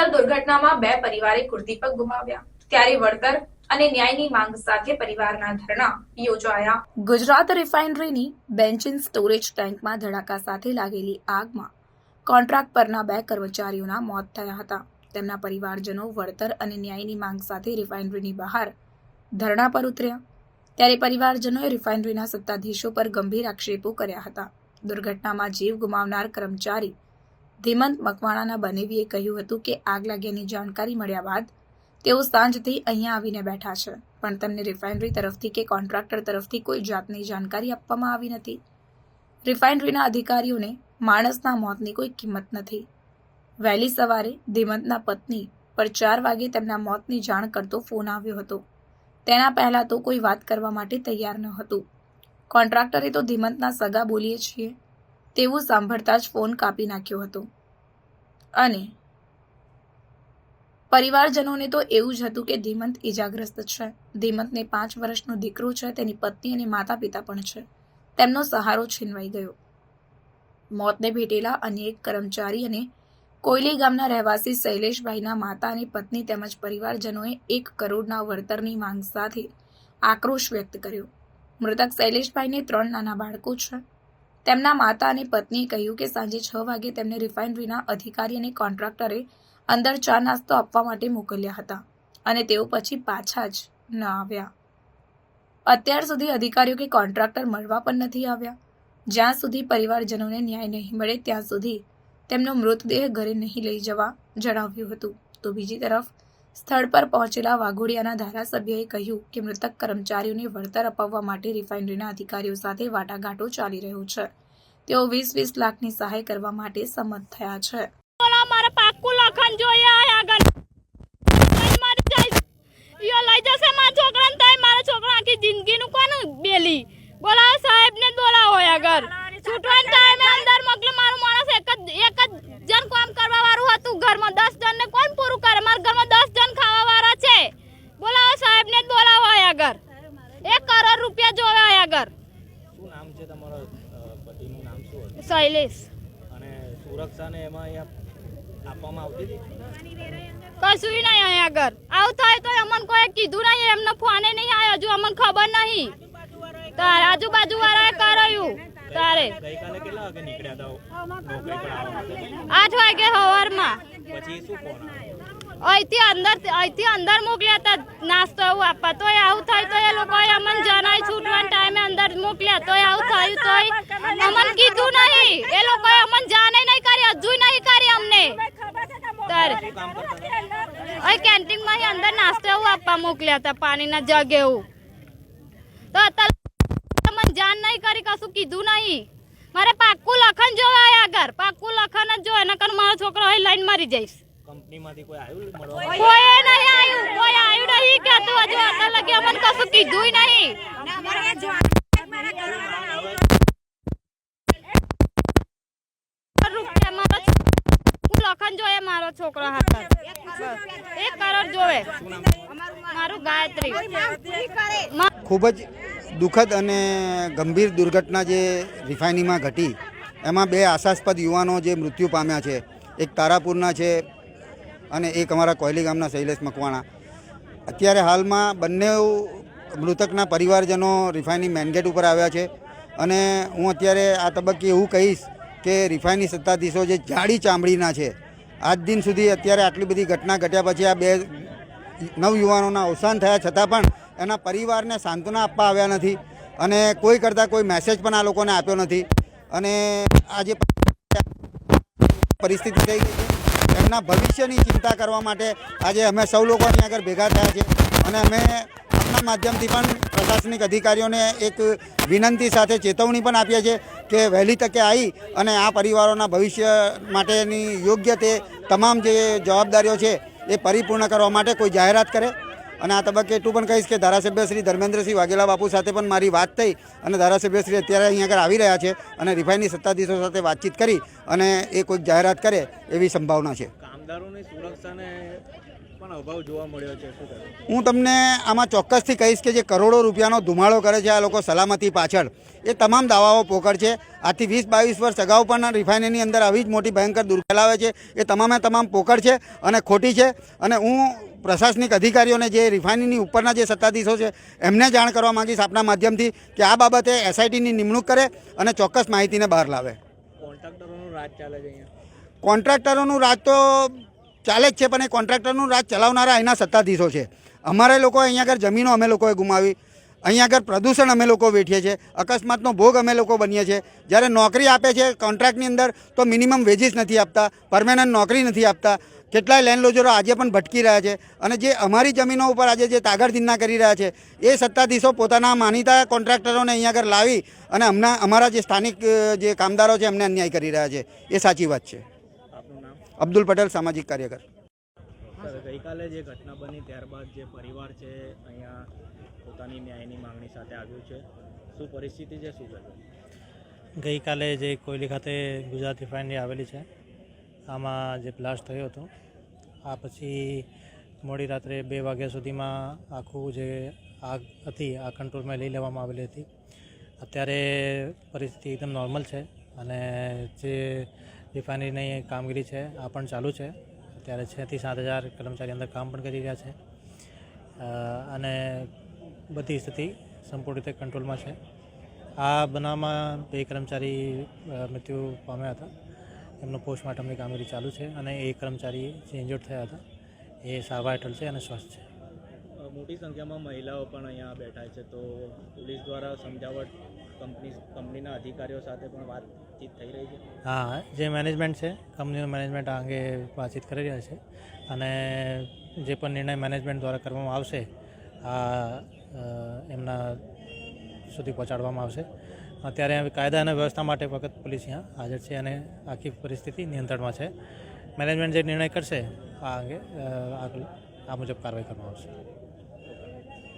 Single દુર્ઘટનામાં બે પરિવારે કુર્દીપક ગુમાવ્યા. ત્યારે વળતર અને ન્યાયની માંગ સાથે પરિવારના ધરણા યોજાયા. ગુજરાત રિફાઇનરીની બેન્ચિન સ્ટોરેજ ટેન્કમાં ધડાકા સાથે લાગેલી આગમાં કોન્ટ્રાક્ટ પરના બે કર્મચારીઓના મોત થયા હતા. તેમના પરિવારજનો વળતર અને ન્યાયની માંગ સાથે રિફાઇનરીની બહાર ધરણા પર ઉતર્યા. ત્યારે પરિવારજનોએ રિફાઇનરીના સત્તાધીશો પર ગંભીર આક્ષેપો કર્યા હતા. દુર્ઘટનામાં જીવ ગુમાવનાર કર્મચારી ધીમંત મકવાણાના બનેવીએ કહ્યું હતું કે આગ લાગ્યાની જાણકારી મળ્યા બાદ તેઓ સાંજથી અહીંયા આવીને બેઠા છે. પણ તેમને રિફાઇનરી તરફથી કે કોન્ટ્રાક્ટર તરફથી કોઈ જાતની જાણકારી આપવામાં આવી નથી. રિફાઇનરીના અધિકારીઓને માણસના મોતની કોઈ કિંમત નથી. વહેલી સવારે ધીમંતના પત્ની પર ચાર વાગે તેમના મોતની જાણ કરતો ફોન આવ્યો હતો. તેના પહેલાં તો કોઈ વાત કરવા માટે તૈયાર ન હતું. કોન્ટ્રાક્ટરે તો ધીમંતના સગા બોલીએ છીએ તેવું સાંભળતા જ ફોન કાપી નાખ્યો હતો. અને પરિવારજનોને તો એવું જ હતું કે ધીમંત ઇજાગ્રસ્ત છે. ધીમંતને પાંચ વર્ષનો દીકરો છે, તેની પત્ની અને માતા પિતા પણ છે. તેમનો સહારો છીનવાઈ ગયો. મોતને ભેટેલા અન્ય એક કર્મચારી અને કોયલી ગામના રહેવાસી શૈલેષભાઈના માતા અને પત્ની તેમજ પરિવારજનોએ એક કરોડના વળતરની માંગ સાથે આક્રોશ વ્યક્ત કર્યો. મૃતક શૈલેષભાઈને ત્રણ નાના બાળકો છે. તેમના માતા અને પત્નીએ કહ્યું કે સાંજે છ વાગે તેમને રિફાઇનરીના અધિકારી અને કોન્ટ્રાક્ટરે અંદર ચા નાસ્તો આપવા માટે મોકલ્યા હતા અને તેઓ પછી પાછા જ ન આવ્યા. અત્યાર સુધી અધિકારીઓ કે કોન્ટ્રાક્ટર મળવા પણ નથી આવ્યા. જ્યાં સુધી પરિવારજનોને ન્યાય નહીં મળે ત્યાં સુધી તેમનો મૃતદેહ ઘરે નહીં લઈ જવા જણાવ્યું હતું. તો બીજી તરફ સ્થળ પર પહોંચેલા વાઘોડિયાના ધારાસભ્યએ કહ્યું કે મૃતક કર્મચારીઓને વળતર અપાવવા માટે રિફાઇનરીના અધિકારીઓ સાથે વાટાઘાટો ચાલી રહ્યો છે. તેઓ વીસ વીસ લાખની સહાય કરવા માટે સંમત થયા છે. મારે પાક્કું લખન જોઈએ આગળ. લઈ જશે મારા છોકરાને થાય મારા છોકરા જિંદગીનું કોણ બેલી? બોલા સાહેબને, બોલાવો આગળ. છૂટવાના ટાઈમે અંદર મોકલો મારું માણસ એક જ એક જ જણ કામ કરવા વાળું હતું. ઘરમાં દસ જણને કોણ પૂરું કરે? મારા ઘરમાં દસ જણ ખાવા વાળા છે. બોલાવો સાહેબને જ બોલાવો આગળ. એક કરોડ રૂપિયા જોવે આગળ. શું નામ છે તમારો? પતિનું નામ શું હતું? શૈલેષ. અને સુરક્ષાને એમાં અહીંયા આપવામાં આવતી હતી? કશું નહીં અહીં આગળ. આવું થાય તો અમને કોઈ કીધું નહીં એમનો ફોને નહીં આવ્યો. હજુ અમને ખબર નહીં. તો આજુબાજુ વાળાએ કરાયું. તારે? ગઈકાલે કેટલા વાગે નીકળ્યા હતા નોકરી પર આવવા આઠ વાગે સવારમાં પછી શું ફોન અહીંથી અંદર અહીંથી અંદર મોકલ્યા હતા. નાસ્તો એવું આપવા. તોય આવું થાય તો એ લોકોએ અમને જણાય છૂટવાના ટાઈમે અંદર મોકલ્યા. તોય આવું થયું તોય અમને કીધું નહીં. એ લોકોએ અમને જાણે નહીં કરી હજુ નહીં કરી અમને. તારે. કેન્ટીનમાં અંદર નાસ્તો એવું આપવા મોકલ્યા હતા પાણીના જગ એવું. તો અત્યારે જાણ નહીં કરી કશું કીધું નહીં. મારે પાક્કું લખન જોવા આગળ. પાક્કું લખન જ જોવે નકર મારો છોકરો અહીં લાઈન મરી જઈશ. કંપનીમાંથી કોઈ આવ્યું કોઈ નહીં આવ્યું કોઈ આવ્યું નહીં હજુ. લગી અમને કશું કીધું નહીં. લખન જોયે મારો છોકરો હાથ એક કરોડ જોવે. મારું ગાયત્રી. ખૂબ જ દુઃખદ અને ગંભીર દુર્ઘટના જે રિફાઇનીમાં ઘટી, એમાં બે આશાસ્પદ યુવાનો જે મૃત્યુ પામ્યા છે, એક તારાપુરના છે અને એક અમારા કોયલી ગામના શૈલેષ મકવાણા. અત્યારે હાલમાં બંને મૃતકના પરિવારજનો રિફાઇની મેનગેટ ઉપર આવ્યા છે અને હું અત્યારે આ તબક્કે એવું કહીશ કે રિફાઇની સત્તાધીશો જે જાડી ચામડીના છે, આજ દિન સુધી અત્યારે આટલી બધી ઘટના ઘટ્યા પછી આ બે નવયુવાનોના અવસાન થયા છતાં પણ એના પરિવારને સાંત્વના આપવા આવ્યા નથી અને કોઈ કરતાં કોઈ મેસેજ પણ આ લોકોને આપ્યો નથી. અને આજે પરિસ્થિતિ થઈ ગઈ છે. એમના ભવિષ્યની ચિંતા કરવા માટે આજે અમે સૌ લોકો અહીંયા આગળ ભેગા થયા છે અને અમે આપણા માધ્યમથી પણ પ્રશાસનિક અધિકારીઓને એક વિનંતી સાથે ચેતવણી પણ આપીએ છીએ કે વહેલી તકે આવી અને આ પરિવારોના ભવિષ્ય માટેની યોગ્ય તે તમામ જે જવાબદારીઓ છે એ પરિપૂર્ણ કરવા માટે કોઈ જાહેરાત કરે. અને આ તબક્કે એટલું પણ કહીશ કે ધારાસભ્ય શ્રી ધર્મેન્દ્રસિંહ વાઘેલા બાપુ સાથે પણ મારી વાત થઈ અને ધારાસભ્ય શ્રી અત્યારે અહીંયા આગળ આવી રહ્યા છે અને રિફાઈનની સત્તાધીશો સાથે વાતચીત કરી અને એ કોઈક જાહેરાત કરે એવી સંભાવના છે. કામદારોની સુરક્ષાને પણ અભાવ જોવા મળ્યો છે હું તમને આમાં ચોક્કસથી કહીશ કે જે કરોડો રૂપિયાનો ધુમાડો કરે છે આ લોકો સલામતી પાછળ એ તમામ દાવાઓ પોકળ છે. આજથી વીસ બાવીસ વર્ષ અગાઉ પણ રિફાઇનરીની અંદર આવી જ મોટી ભયંકર દુર્ઘટના આવે છે. એ તમામે તમામ પોકળ છે અને ખોટી છે. અને હું પ્રશાસનિક અધિકારીઓને જે રિફાઇનરીની ઉપરના જે સત્તાધીશો છે એમને જાણ કરવા માંગીશ આપના માધ્યમથી કે આ બાબતે એસઆઈટીની નિમણૂક કરે અને ચોક્કસ માહિતીને બહાર લાવે. કોન્ટ્રાક્ટરોનું રાજ ચાલે છે અહીંયા? કોન્ટ્રાક્ટરોનું રાજ તો ચાલે જ છે પણ એ કોન્ટ્રાક્ટરનું રાજ ચલાવનારા અહીંના સત્તાધીશો છે. અમારે લોકો અહીંયા આગળ જમીનો અમે લોકોએ ગુમાવી અહીંયા આગળ પ્રદૂષણ અમે લોકો વેઠીએ છીએ. અકસ્માતનો ભોગ અમે લોકો બનીએ છીએ. જ્યારે નોકરી આપે છે કોન્ટ્રાક્ટની અંદર તો મિનિમમ વેજીસ નથી આપતા પરમેનન્ટ નોકરી નથી આપતા. કેટલાય લેન્ડલોજરો આજે પણ ભટકી રહ્યા છે. અને જે અમારી જમીનો ઉપર આજે જે તાગડધિંદા કરી રહ્યા છે એ સત્તાધીશો પોતાના માનીતા કોન્ટ્રાક્ટરોને અહીંયા આગળ લાવી અને હમણાં અમારા જે સ્થાનિક જે કામદારો છે એમને અન્યાય કરી રહ્યા છે. એ સાચી વાત છે. અબ્દુલ પટેલ સામાજિક કાર્યકર. ગઈકાલે જે ઘટના બની ત્યારબાદ જે પરિવાર છે અહીંયા પોતાની ન્યાયની માંગણી સાથે આવ્યું છે. શું પરિસ્થિતિ છે? શું કહેવું ગઈકાલે જે કોયલી ખાતે ગુજરાત રિફાઇનરી આવેલી છે, આમાં જે બ્લાસ્ટ થયો હતો, આ પછી મોડી રાત્રે બે વાગ્યા સુધીમાં આખું જે આગ હતી, આ કંટ્રોલમાં લઈ લેવામાં આવેલી હતી. અત્યારે પરિસ્થિતિ એકદમ નોર્મલ છે અને જે રિફાઇનરીની કામગીરી છે, આ પણ ચાલુ છે. અત્યારે છથી સાત હજાર કર્મચારી અંદર કામ પણ કરી રહ્યા છે. અને બધી સ્થિતિ સંપૂર્ણ રીતે કંટ્રોલમાં છે. આ બનાવમાં બે કર્મચારી મૃત્યુ પામ્યા હતા. એમનું પોસ્ટમોર્ટમની કામગીરી ચાલુ છે અને એ કર્મચારી જે ઇન્જર્ડ થયા હતા એ સારવાર હેઠળ છે અને સ્વસ્થ છે. મોટી સંખ્યામાં મહિલાઓ પણ અહીંયા બેઠા છે. તો પોલીસ દ્વારા સમજાવટ કંપની કંપનીના અધિકારીઓ સાથે પણ વાતચીત થઈ રહી છે? હા જે મેનેજમેન્ટ છે કંપનીનું મેનેજમેન્ટ આ અંગે વાતચીત કરી રહ્યા છે. અને જે પણ નિર્ણય મેનેજમેન્ટ દ્વારા કરવામાં આવશે આ એમના સુધી પહોંચાડવામાં આવશે. અત્યારે કાયદા અને વ્યવસ્થા માટે વખત પોલીસ અહીંયા હાજર છે અને આખી પરિસ્થિતિ નિયંત્રણમાં છે. મેનેજમેન્ટ જે નિર્ણય કરશે, આ અંગે આ મુજબ કાર્યવાહી કરવામાં આવશે.